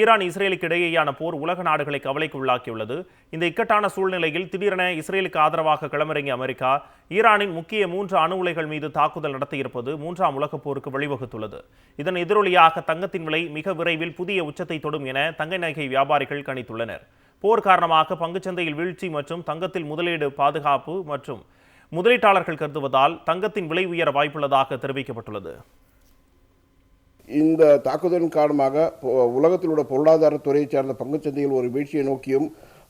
Iran இஸ்ரேலுக்கு இடையேயான போர் உலக நாடுகளை கவலைக்கு உள்ளாக்கியுள்ளது. இந்த இக்கட்டான சூழ்நிலையில் திடீரென இஸ்ரேலுக்கு ஆதரவாக களமிறங்கிய அமெரிக்கா ஈரானின் முக்கிய மூன்று அணு உலைகள் மீது தாக்குதல் நடத்தியிருப்பது மூன்றாம் உலகப் போருக்கு வழிவகுத்துள்ளது. இதன் எதிரொலியாக தங்கத்தின் விலை மிக விரைவில் புதிய உச்சத்தை தொடும் என தங்க நகை வியாபாரிகள் கணித்துள்ளனர். போர் காரணமாக பங்குச்சந்தையில் வீழ்ச்சி மற்றும் தங்கத்தில் முதலீடு பாதுகாப்பு மற்றும் முதலீட்டாளர்கள் கருதுவதால் தங்கத்தின் விலை உயர வாய்ப்புள்ளதாக தெரிவிக்கப்பட்டுள்ளது. இந்த தாக்குதலின் காரணமாக உலகத்திலுள்ள உலகத்தில் உள்ள பொருளாதாரத்துறையைச் சார்ந்த பங்குச்சந்தையில் ஒரு வீழ்ச்சியை நோக்கியும்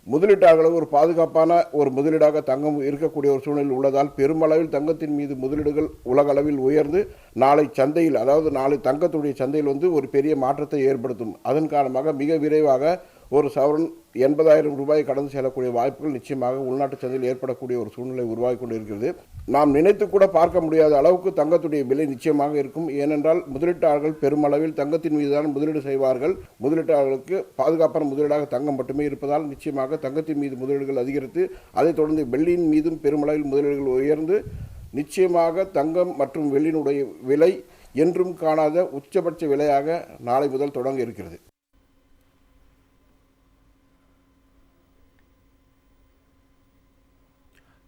முதலீட்டாளர்கள் ஒரு பாதுகாப்பான ஒரு முதலீடாக தங்கம் இருக்கக்கூடிய ஒரு சூழ்நிலை உள்ளதால் பெருமளவில் தங்கத்தின் மீது முதலீடுகள் உலக அளவில் உயர்ந்து நாளை சந்தையில் அதாவது நாளை தங்கத்துடைய சந்தையில் வந்து ஒரு பெரிய மாற்றத்தை ஏற்படுத்தும். அதன் காரணமாக மிக விரைவாக ஒரு சவரன் எண்பதாயிரம் ரூபாய் கடந்து செல்லக்கூடிய வாய்ப்புகள் நிச்சயமாக உள்நாட்டு சந்தையில் ஏற்படக்கூடிய ஒரு சூழ்நிலை உருவாகி கொண்டிருக்கிறது. நாம் நினைத்து கூட பார்க்க முடியாத அளவுக்கு தங்கத்துடைய விலை நிச்சயமாக இருக்கும். ஏனென்றால் முதலீட்டாளர்கள் பெருமளவில் தங்கத்தின் மீதுதான் முதலீடு செய்வார்கள். முதலீட்டாளர்களுக்கு பாதுகாப்பான முதலீடாக தங்கம் மட்டுமே இருப்பதால் நிச்சயமாக தங்கத்தின் மீது முதலீடுகள் அதிகரித்து அதைத் தொடர்ந்து வெள்ளியின் மீதும் பெருமளவில் முதலீடுகள் உயர்ந்து நிச்சயமாக தங்கம் மற்றும் வெள்ளியினுடைய விலை என்றும் காணாத உச்சபட்ச விலையாக நாளை முதல் தொடங்க இருக்கிறது.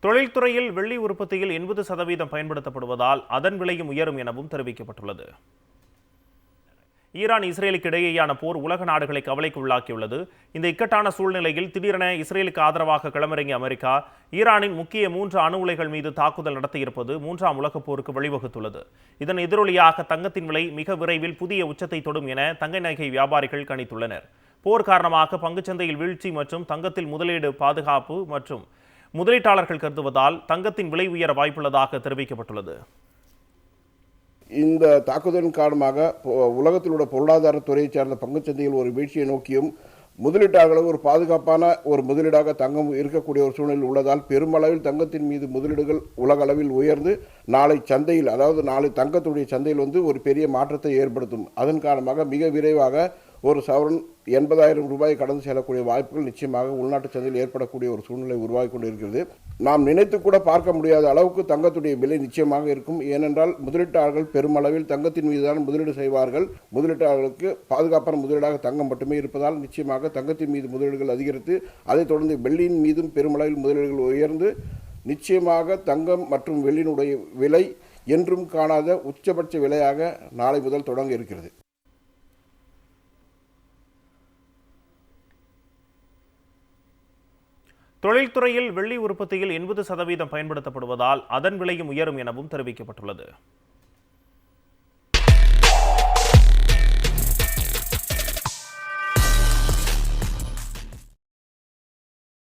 தொழில்துறையில் வெள்ளி உற்பத்தியில் எண்பது சதவீதம் பயன்படுத்தப்படுவதால் அதன் விலையும் உயரும் எனவும் தெரிவிக்கப்பட்டுள்ளது. ஈரான் இஸ்ரேலுக்கு இடையேயான போர் உலக நாடுகளை கவலைக்கு உள்ளாக்கியுள்ளது. இந்த இக்கட்டான சூழ்நிலையில் திடீரென இஸ்ரேலுக்கு ஆதரவாக களமிறங்கிய அமெரிக்கா ஈரானின் முக்கிய மூன்று அணு உலைகள் மீது தாக்குதல் நடத்தியிருப்பது மூன்றாம் உலகப் போருக்கு வழிவகுத்துள்ளது. இதன் எதிரொலியாக தங்கத்தின் விலை மிக விரைவில் புதிய உச்சத்தை தொடும் என தங்க நகை வியாபாரிகள் கணித்துள்ளனர். போர் காரணமாக பங்குச்சந்தையில் வீழ்ச்சி மற்றும் தங்கத்தில் முதலீடு பாதுகாப்பு மற்றும் முதலீட்டாளர்கள் கருதுவதால் தங்கத்தின் விலை உயர வாய்ப்புள்ளதாக தெரிவிக்கப்பட்டுள்ளது. இந்த தாக்குதலின் காரணமாக உலகத்திலுள்ள உலகத்தில் உள்ள பொருளாதாரத்துறையைச் சார்ந்த பங்குச்சந்தையில் ஒரு வீழ்ச்சியை நோக்கியும் முதலீட்டாளர்கள் ஒரு பாதுகாப்பான ஒரு முதலீடாக தங்கம் இருக்கக்கூடிய ஒரு சூழ்நிலை உள்ளதால் பெருமளவில் தங்கத்தின் மீது முதலீடுகள் உலக அளவில் உயர்ந்து நாளை சந்தையில் அதாவது நாளை தங்கத்துடைய சந்தையில் வந்து ஒரு பெரிய மாற்றத்தை ஏற்படுத்தும். அதன் காரணமாக மிக விரைவாக ஒரு சவரன் எண்பதாயிரம் ரூபாய் கடந்து செல்லக்கூடிய வாய்ப்புகள் நிச்சயமாக உள்நாட்டு சந்தையில் ஏற்படக்கூடிய ஒரு சூழ்நிலை உருவாகி கொண்டிருக்கிறது. நாம் நினைத்து கூட பார்க்க முடியாத அளவுக்கு தங்கத்துடைய விலை நிச்சயமாக இருக்கும். ஏனென்றால் முதலீட்டாளர்கள் பெருமளவில் தங்கத்தின் மீதுதான் முதலீடு செய்வார்கள். முதலீட்டாளர்களுக்கு பாதுகாப்பான முதலீடாக தங்கம் மட்டுமே இருப்பதால் நிச்சயமாக தங்கத்தின் மீது முதலீடுகள் அதிகரித்து அதைத் தொடர்ந்து வெள்ளியின் மீதும் பெருமளவில் முதலீடுகள் உயர்ந்து நிச்சயமாக தங்கம் மற்றும் வெள்ளியினுடைய விலை என்றும் காணாத உச்சபட்ச விலையாக நாளை முதல் தொடங்க இருக்கிறது. தொழில்துறையில் வெள்ளி உற்பத்தியில் எண்பது சதவீதம் பயன்படுத்தப்படுவதால் அதன் விலையும் உயரும் எனவும் தெரிவிக்கப்பட்டுள்ளது.